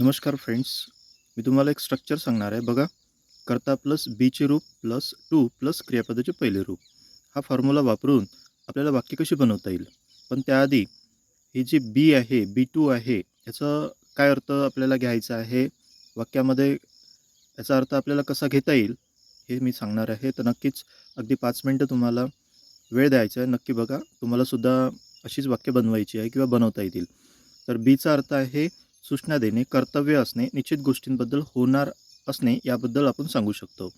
नमस्कार फ्रेंड्स मी तुम्हाला एक स्ट्रक्चर सांगणार आहे. बघा कर्ता प्लस बीचे रूप प्लस टू प्लस क्रियापदाचे पहिले रूप. हा फॉर्म्युला वापरून आपल्याला वाक्य कशी बनवता येईल? पण त्याआधी हे जे बी आहे बी टू आहे याचा काय अर्थ आपल्याला घ्यायचा आहे? वाक्यामध्ये याचा अर्थ आपल्याला कसा घेता येईल? हे मी सांगणार आहे. तर नक्कीच अगदी पाच मिनटं तुम्हाला वेळ द्यायचा आहे. नक्की बघा तुम्हालासुद्धा अशीच वाक्य बनवायची आहे किंवा बनवता येतील. तर बीचा अर्थ आहे सूचना देणे कर्तव्य असणे निश्चित गोष्टींबद्दल होणार असणे याबद्दल आपण सांगू शकतो.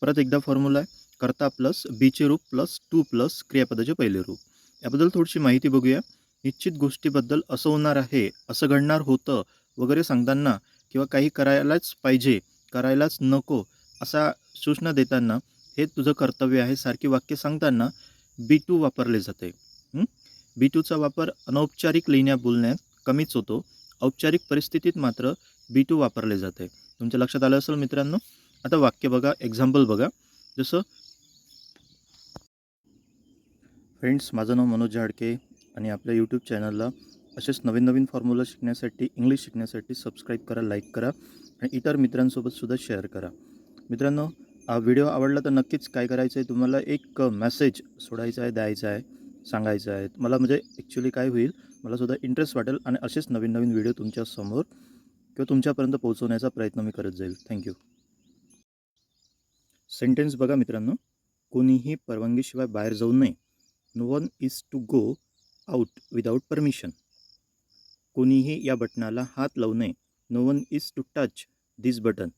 परत एकदा फॉर्म्युला आहे कर्ता प्लस बीचे रूप प्लस टू प्लस क्रियापदाचे पहिले रूप. याबद्दल थोडीशी माहिती बघूया. निश्चित गोष्टीबद्दल असं होणार आहे असं घडणार होतं वगैरे सांगताना किंवा काही करायलाच पाहिजे करायलाच नको असा सूचना देताना हे तुझं कर्तव्य आहे सारखी वाक्य सांगताना बी टू वापरले जाते. बी टूचा वापर अनौपचारिक लिहिण्या बोलण्यात कमीच होतो. औपचारिक परिस्थितीत मात्र बी टू वापरले जाते. तुमच्या लक्षात आलं असेल मित्रांनो? आता वाक्य बघा एक्झाम्पल बघा. जसं फ्रेंड्स माझं नाव मनोज झाडके आणि आपल्या यूट्यूब चॅनलला असेच नवीन नवीन फॉर्म्युला शिकण्यासाठी इंग्लिश शिकण्यासाठी सबस्क्राईब करा लाईक करा आणि इतर मित्रांसोबतसुद्धा शेअर करा. मित्रांनो हा व्हिडिओ आवडला तर नक्कीच काय करायचं आहे तुम्हाला एक मेसेज सोडायचा आहे द्यायचा आहे. सांगायचं आहे. मला म्हणजे ॲक्च्युली काय होईल मला सुद्धा इंटरेस्ट वाटेल आणि असेच नवीन नवीन व्हिडिओ तुमच्यासमोर किंवा तुमच्यापर्यंत पोहोचवण्याचा प्रयत्न मी करत जाईल. थँक्यू सेंटेन्स बघा मित्रांनो. कोणीही परवानगीशिवाय बाहेर जाऊ नये. No one is to go out without permission कोणीही या बटनाला हात लावू नये. No one is to touch this button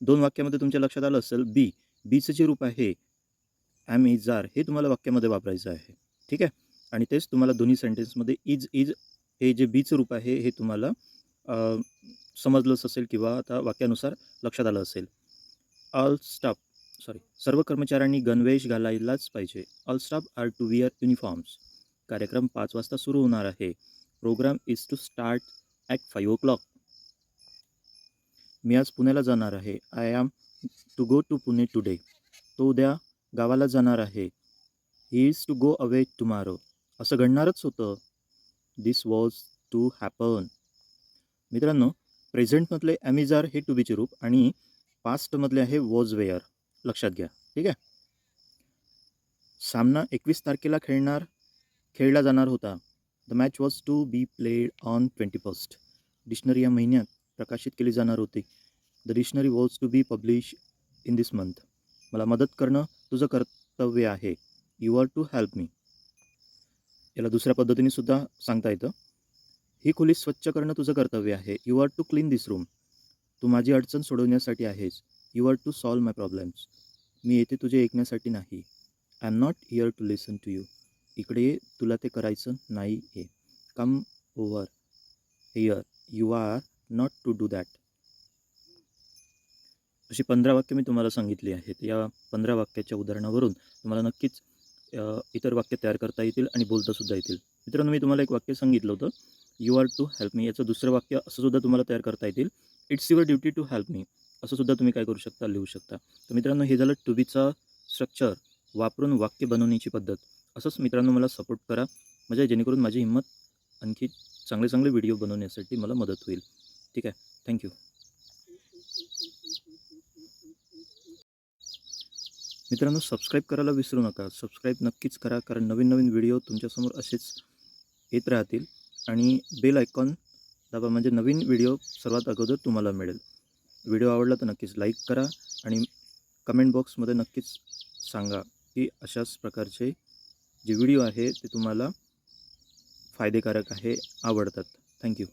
दोन वाक्यामध्ये तुमच्या लक्षात आलं असेल बी बीचं जे रूप आहे ॲम इज आर हे तुम्हाला वाक्यामध्ये वापरायचं आहे. ठीक आहे? आणि तेच तुम्हाला दोन्ही सेंटेन्समध्ये इज इज हे जे बीचं रूप आहे हे तुम्हाला समजलंच असेल किंवा आता वाक्यानुसार लक्षात आलं असेल. ऑल स्टाफ सॉरी सर्व कर्मचाऱ्यांनी गणवेश घालायलाच पाहिजे. All staff are to wear uniforms कार्यक्रम पाच वाजता सुरू होणार आहे. Program is to start at five o'clock मी आज पुण्याला जाणार आहे. I am to go to Pune today तो उद्या गावाला जाणार आहे. He is to go away tomorrow असं घडणारच होतं. दिस वॉज टू हॅपन मित्रांनो प्रेझेंटमधले ॲमिजार हे टू बीचे रूप आणि पास्टमधले आहे वॉज वेअर लक्षात घ्या. ठीक आहे? सामना एकवीस तारखेला खेळणार खेळला जाणार होता. The match was to be played on twenty first dictionary या महिन्यात प्रकाशित केली जाणार होती. The dictionary was to be publish in this month मला मदत करणं तुझं कर्तव्य आहे. You are to help me याला दुसऱ्या पद्धतीने सुद्धा सांगता येतं. ही खोली स्वच्छ करणं तुझं कर्तव्य आहे. You are to clean this room तू माझी अडचण सोडवण्यासाठी आहेस. You are to solve my problems मी येथे तुझे ऐकण्यासाठी नाही. I am not here to listen to you इकडे तुला ते करायचं नाही आहे come over here you are not to do that अशी पंधरा वाक्य मी तुम्हाला सांगितली आहेत. या पंधरा वाक्याच्या उदाहरणावरून तुम्हाला नक्कीच इतर वाक्य तयार करता येतील आणि बोलतासुद्धा येतील. मित्रांनो मी तुम्हाला एक वाक्य सांगितलं होतं. You are to help me याचं दुसरं वाक्य असं सुद्धा तुम्हाला तयार करता येतील. It's your duty to help me असं सुद्धा तुम्ही काय करू शकता लिहू शकता. तर मित्रांनो हे झालं टू बीचा स्ट्रक्चर वापरून वाक्य बनवण्याची पद्धत. असंच मित्रांनो मला सपोर्ट करा. म्हणजे जेणेकरून माझी हिंमत आणखी चांगले चांगले व्हिडिओ बनवण्यासाठी मला मदत होईल. ठीक आहे? थँक्यू मित्रांनो सबस्क्राईब करायला विसरू नका. सबस्क्राईब नक्कीच करा कारण नवीन नवीन व्हिडिओ तुमच्यासमोर असेच येत राहतील. आणि बेल आयकॉन दाबा म्हणजे नवीन व्हिडिओ सर्वात अगोदर तुम्हाला मिळेल. व्हिडिओ आवडला तर नक्कीच लाईक करा आणि कमेंट बॉक्समध्ये नक्कीच सांगा की अशाच प्रकारचे जे व्हिडिओ आहे ते तुम्हाला फायदेकारक आहे आवडतात. थँक्यू